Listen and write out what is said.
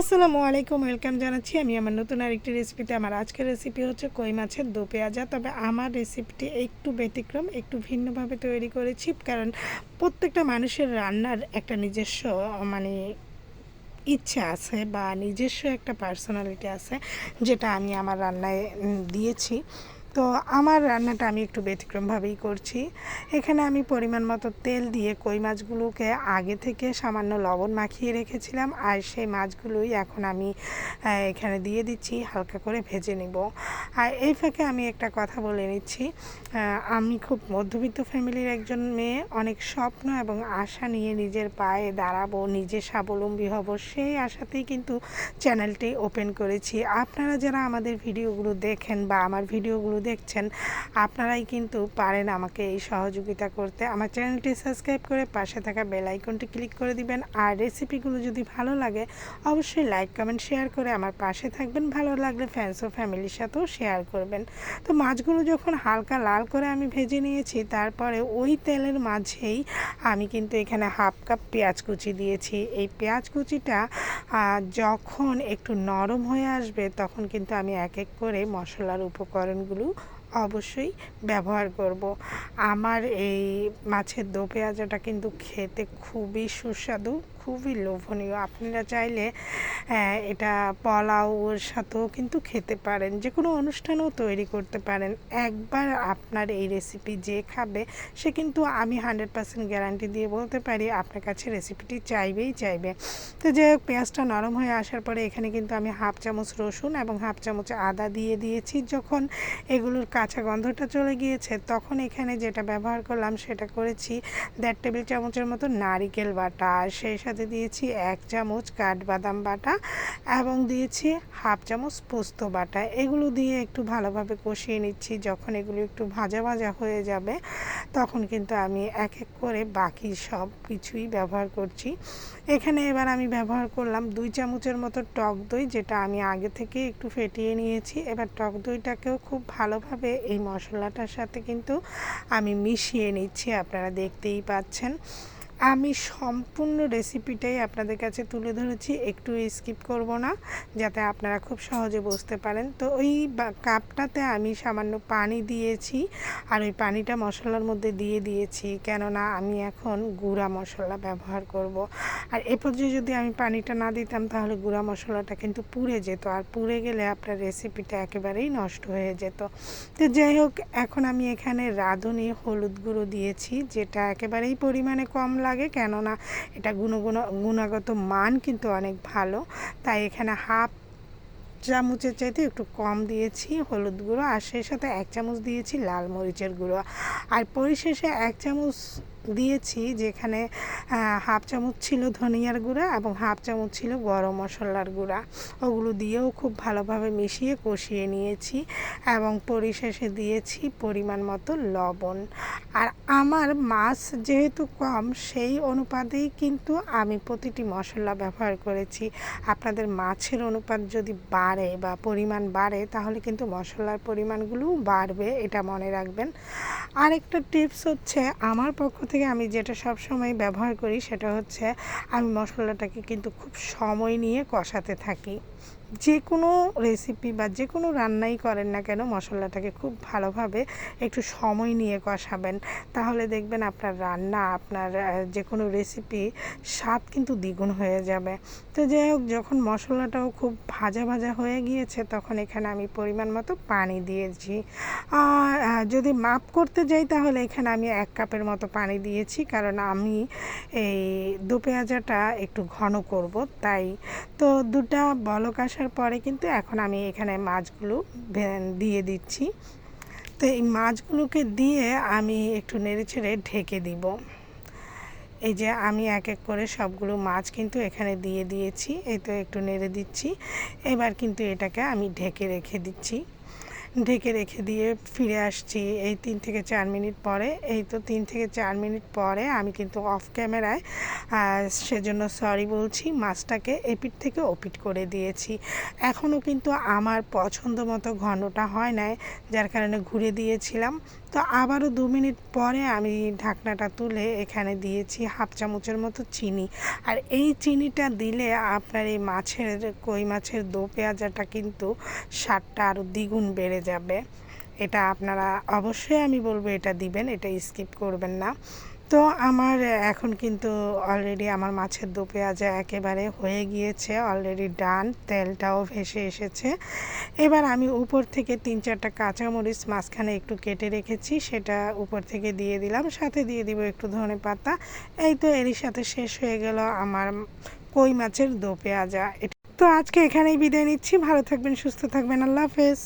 আসসালামু আলাইকুম, ওয়েলকাম জানাচ্ছি আমি আমার নতুন আরেকটি রেসিপিতে আমার আজকের রেসিপি হচ্ছে কই মাছের দো পেঁয়াজা। তবে আমার রেসিপিটি একটু ব্যতিক্রম, একটু ভিন্নভাবে তৈরি করেছি, কারণ প্রত্যেকটা মানুষের রান্নার একটা নিজস্ব মানে ইচ্ছা আছে বা নিজস্ব একটা পার্সোনালিটি আছে, যেটা আমি আমার রান্নায় দিয়েছি। তো আমার রান্নাটা আমি একটু ব্যতিক্রমভাবেই করছি। এখানে আমি পরিমাণ মতো তেল দিয়ে কই মাছগুলোকে আগে থেকে সামান্য লবণ মাখিয়ে রেখেছিলাম আর সেই মাছগুলোই এখন আমি এখানে দিয়ে দিচ্ছি, হালকা করে ভেজে নিব। আর এই ফাঁকে আমি একটা কথা বলে নিচ্ছি আমি খুব মধ্যবিত্ত ফ্যামিলির একজন মেয়ে, অনেক স্বপ্ন এবং আশা নিয়ে নিজের পায়ে দাঁড়াবো, নিজে স্বাবলম্বী হব, সেই আশাতেই কিন্তু চ্যানেলটি ওপেন করেছি। আপনারা যারা আমাদের ভিডিওগুলো দেখেন বা আমার ভিডিওগুলো দেখছেন, আপনারাই কিন্তু পারেন আমাকে এই সহযোগিতা করতে। আমার চ্যানেলটি সাবস্ক্রাইব করে পাশে থাকা বেল আইকনটি ক্লিক করে দিবেন। আর রেসিপিগুলো যদি ভালো লাগে, অবশ্যই লাইক, কমেন্ট, শেয়ার করে আমার পাশে থাকবেন। ভালো লাগলে ফ্যান্স ও ফ্যামিলির সাথেও শেয়ার করবেন। তো মাছগুলো যখন হালকা লাল করে আমি ভেজে নিয়েছি, তারপরে ওই তেলের মাঝেই আমি কিন্তু এখানে হাফ কাপ পেঁয়াজ কুচি দিয়েছি। এই পেঁয়াজ কুচিটা যখন একটু নরম হয়ে আসবে, তখন কিন্তু আমি এক এক করে মশলার উপকরণগুলো অবশ্যই ব্যবহার করব। আমার এই মাছের দো পেঁয়াজাটা কিন্তু খেতে খুবই সুস্বাদু। খুবই লোভনীয়। আপনারা চাইলে আহ, এটা পোলাওর সাথেও কিন্তু খেতে পারেন। যে কোনো অনুষ্ঠানেও তৈরি করতে পারেন। একবার আপনার এই রেসিপি যে খাবে সে কিন্তু আমি হান্ড্রেড পার্সেন্ট গ্যারান্টি দিয়ে বলতে পারি আপনার কাছে রেসিপিটি চাইবেই চাইবে। তো হোক পেঁয়াজটা নরম হয়ে আসার পরে এখানে কিন্তু আমি হাফ চামচ রসুন এবং হাফ চামচ আদা দিয়ে দিয়েছি। যখন এগুলোর কাঁচা গন্ধটা চলে গিয়েছে তখন এখানে যেটা ব্যবহার করলাম সেটা করেছি দেড় টেবিল চামচের মতো নারিকেল বাটা। সেই সাথে দিয়েছি এক চামচ কাঠবাদাম বাটা এবং দিয়েছি হাফ চামচ পোস্ত বাটা। এগুলো দিয়ে একটু ভালোভাবে কষিয়ে নিচ্ছি। যখন এগুলো একটু ভাজা ভাজা হয়ে যাবে, তখন কিন্তু আমি এক এক করে বাকি সব কিছুই ব্যবহার করছি। এখানে এবার আমি ব্যবহার করলাম দুই চামচের মতো টক দই, যেটা আমি আগে থেকে একটু ফেটিয়ে নিয়েছি। এবার টক দইটাকেও খুব ভালোভাবে এই মশলাটার সাথে কিন্তু আমি মিশিয়ে নিচ্ছি, আপনারা দেখতেই পাচ্ছেন। আমি সম্পূর্ণ রেসিপিটাই আপনাদের কাছে তুলে ধরেছি, একটু স্কিপ করব না, যাতে আপনারা খুব সহজে বুঝতে পারেন। তো ওই কাপটাতে আমি সামান্য পানি দিয়েছি, আর ওই পানিটা মশলার মধ্যে দিয়ে দিয়েছি, কেননা আমি এখন গুঁড়া মশলা ব্যবহার করব। আর এ পর্যায়ে যদি আমি পানিটা না দিতাম, তাহলে গুঁড়া মশলাটা কিন্তু পুড়ে যেত, আর পুড়ে গেলে আপনার রেসিপিটা একেবারেই নষ্ট হয়ে যেত। তো যাই হোক, এখন আমি এখানে রাঁধুনি হলুদ গুঁড়ো দিয়েছি, যেটা একেবারেই পরিমাণে কম লাগে কেননা এটা গুণগুণ, গুণগত মান কিন্তু অনেক ভালো। তাই এখানে হাফ চামচের চাইতে একটু কম দিয়েছি হলুদ গুঁড়ো আর সেই সাথে এক চামচ দিয়েছি লাল মরিচের গুঁড়ো। আর পরিশেষে এক চামচ দিয়েছি, যেখানে হাফ চামচ ছিল ধনিয়ার গুঁড়া এবং হাফ চামচ ছিল গরম মশলার গুঁড়া। ওগুলো দিয়েও খুব ভালোভাবে মিশিয়ে কষিয়ে নিয়েছি এবং পরিশেষে দিয়েছি পরিমাণ মতো লবণ। আর আমার মাছ যেহেতু কম, সেই অনুপাতেই কিন্তু আমি প্রতিটি মশলা ব্যবহার করেছি। আপনাদের মাছের অনুপাত যদি বাড়ে বা পরিমাণ বাড়ে, তাহলে কিন্তু মশলার পরিমাণগুলোও বাড়বে, এটা মনে রাখবেন। আরেকটা টিপস হচ্ছে, আমার পক্ষ থেকে আমি যেটা সব সময় ব্যবহার করি সেটা হচ্ছে আমি মশলাটাকে কিন্তু খুব সময় নিয়ে কষাতে থাকি। যে কোনো রেসিপি বা যে কোনো রান্নাই করেন না কেন মশলাটাকে খুব ভালোভাবে একটু সময় নিয়ে কষাবেন। তাহলে দেখবেন আপনার রান্না, আপনার যে কোনো রেসিপি স্বাদ কিন্তু দ্বিগুণ হয়ে যাবে। তো যাই হোক, যখন মশলাটাও খুব ভাজা ভাজা হয়ে গিয়েছে তখন এখানে আমি পরিমাণ মতো পানি দিয়েছি। যদি মাপ করতে যাই তাহলে এখানে আমি এক কাপের মতো পানি দিয়েছি, কারণ আমি এই দু পেঁয়াজাটা একটু ঘন করব, তাই তো দুটা বলক আসার পরে কিন্তু এখন আমি এখানে মাছগুলো দিয়ে দিচ্ছি। তো এই মাছগুলোকে দিয়ে আমি একটু নেড়ে ছেড়ে ঢেকে দিব। এই যে আমি এক এক করে সবগুলো মাছ কিন্তু এখানে দিয়ে দিয়েছি, এই তো একটু নেড়ে দিচ্ছি। এবার কিন্তু এটাকে আমি ঢেকে রেখে দিচ্ছি। ঢেকে রেখে দিয়ে ফিরে আসছি এই তিন থেকে চার মিনিট পরে। এই তো তিন থেকে চার মিনিট পরে আমি কিন্তু অফ ক্যামেরায় সেজন্য সরি বলছি, মাছটাকে এপিট থেকে ওপিট করে দিয়েছি। এখনও কিন্তু আমার পছন্দ মতো ঘনটা হয় নাই, যার কারণে ঘুরে দিয়েছিলাম। তো আবারও দু মিনিট পরে আমি ঢাকনাটা তুলে এখানে দিয়েছি হাফ চামচের মতো চিনি। আর এই চিনিটা দিলে আপনার এই মাছের, কই মাছের দো পেঁয়াজাটা কিন্তু স্বাদটা আরও দ্বিগুণ বেড়ে যাবে। এটা আপনারা অবশ্যই আমি বলব এটা দিবেন, এটা স্কিপ করবেন না। তো আমার এখন কিন্তু অলরেডি আমার মাছের দো পেঁয়াজা একেবারে হয়ে গিয়েছে অলরেডি ডান তেলটাও ভেসে এসেছে। এবার আমি উপর থেকে তিন চারটা কাঁচামরিচ মাঝখানে একটু কেটে রেখেছি, সেটা উপর থেকে দিয়ে দিলাম, সাথে দিয়ে দিব একটু ধনে পাতা। এই তো এরই সাথে শেষ হয়ে গেল আমার কই মাছের দো পেঁয়াজা। তো আজকে এখানেই বিদায় নিচ্ছি, ভালো থাকবেন, সুস্থ থাকবেন, আল্লাহ হাফেজ।